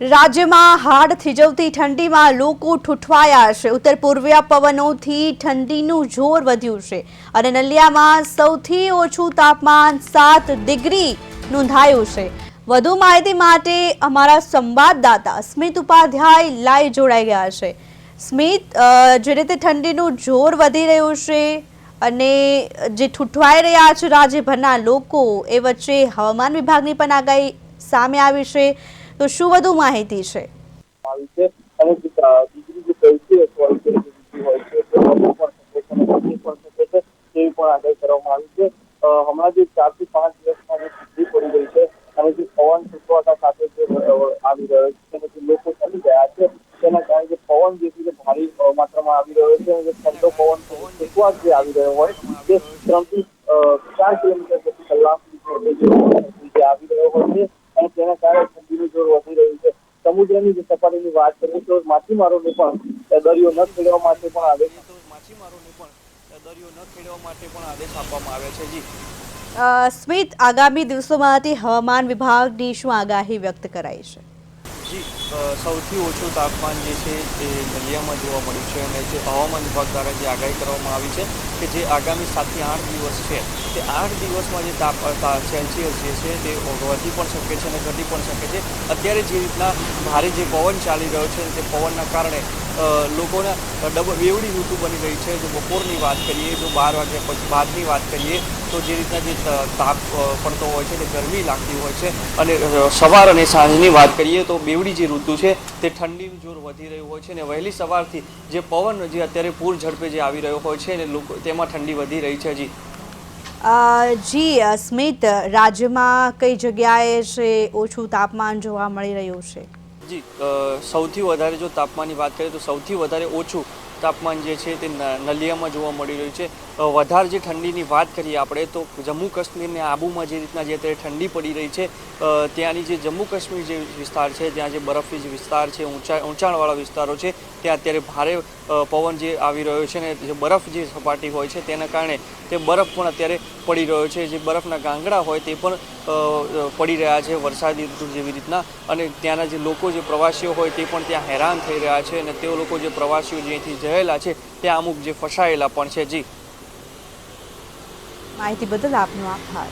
રાજ્યમાં હાડ થીજવતી ઠંડીમાં લોકો ઠૂઠવાયા છે. ઉત્તર પૂર્વીય પવનોથી ઠંડીનું જોર વધ્યું છે અને નલિયામાં સૌથી ઓછું તાપમાન સાત ડિગ્રી નોંધાયું છે. વધુ માહિતી માટે અમારા સંવાદદાતા સ્મિત ઉપાધ્યાય લાઈવ જોડાઈ ગયા છે. સ્મિત જે રીતે ઠંડીનું જોર વધી રહ્યું છે અને જે ઠૂઠવાઈ રહ્યા છે રાજ્યભરના લોકો, એ વચ્ચે હવામાન વિભાગની પણ આગાહી સામે આવી છે. તો શું વધુ માહિતી છે? હમણાં જે ચારથી પાંચ દિવસમાં જે ઠંડી પડી રહી છે, અને જે પવન ફૂંકવાતા સાથે જે આવી રહ્યો છે અને જે લોકો ચડી ગયા છે, તેના કારણે જે પવન જે છે ભારે માત્રામાં આવી રહ્યો છે, અને જે ઠંડો પવન ફૂંકવા જે આવી રહ્યો હોય, તે ત્રણથી ચાર કિલોમીટર પ્રતિ કલાક જે આવી રહ્યો હોય છે અને તેના કારણે ઠંડીનું જોર વધી રહ્યું છે સમુદ્રની જે સપાટીની વાત કરીએ તો માછીમારોને પણ દરિયો ન ખેડવા માટે પણ આવે છે માછીમારોને પણ દરિયો ન ખેડવા માટે પણ આદેશ આપવામાં આવે છે જી. સ્મિત આગામી દિવસોમાંથી હવામાન વિભાગની શું આગાહી વ્યક્ત કરાઈ છે? જી સૌથી ઓછું તાપમાન જે છે તે નલિયામાં જોવા મળ્યું છે અને જે હવામાન વિભાગ દ્વારા જે આગાહી કરવામાં આવી છે કે જે આગામી સાતથી આઠ દિવસ છે, તે આઠ દિવસમાં જે તાપ સેલ્સિયસ જે છે તે વધી પણ શકે છે અને ઘટી પણ શકે છે. અત્યારે જે રીતના ભારે જે પવન ચાલી રહ્યો છે તે પવનના કારણે લોકોના ડબલ બેવડી ઋતુ બની રહી છે. જો બપોરની વાત કરીએ, જો બાર વાગ્યા પછી, બારની વાત કરીએ તો જે રીતના જે તાપ પડતો હોય છે તે ગરમી લાગતી હોય છે અને સવાર અને સાંજની વાત કરીએ તો બેવડી જે ઋતુ છે તે ઠંડીનું જોર વધી રહ્યું હોય છે અને વહેલી સવારથી જે પવન જે અત્યારે પૂર ઝડપે જે આવી રહ્યો હોય છે અને લોકો તેમાં ઠંડી વધી રહી છે હજી જી સ્મિત રાજ્યમાં કઈ જગ્યાએ છે ઓછું તાપમાન જોવા મળી રહ્યું છે? જી સૌથી વધારે જો તાપમાનની વાત કરીએ તો સૌથી વધારે ઓછું તાપમાન જે છે તે નલિયામાં જોવા મળી રહ્યું છે. વધારે જે ઠંડીની વાત કરીએ આપણે, તો જમ્મુ કાશ્મીરને આબુમાં જે રીતના જે અત્યારે ઠંડી પડી રહી છે ત્યાંની જે જમ્મુ કાશ્મીર જે વિસ્તાર છે, ત્યાં જે બરફની જે વિસ્તાર છે, ઊંચા, ઊંચાણવાળા વિસ્તારો છે, ત્યાં અત્યારે ભારે પવન જે આવી રહ્યો છે ને જે બરફ જે સપાટી હોય છે, તેના કારણે તે બરફ પણ અત્યારે પડી રહ્યો છે. જે બરફના ગાંગડા હોય તે પણ પડી રહ્યા છે વરસાદી ઋતુ જેવી રીતના. અને ત્યાંના જે લોકો જે પ્રવાસીઓ હોય તે પણ ત્યાં હેરાન થઈ રહ્યા છે અને તે લોકો જે પ્રવાસીઓ જેથી જયેલા છે ત્યાં અમુક જે ફસાયેલા પણ છે. જી. માહિતી બદલ આપનો આભાર.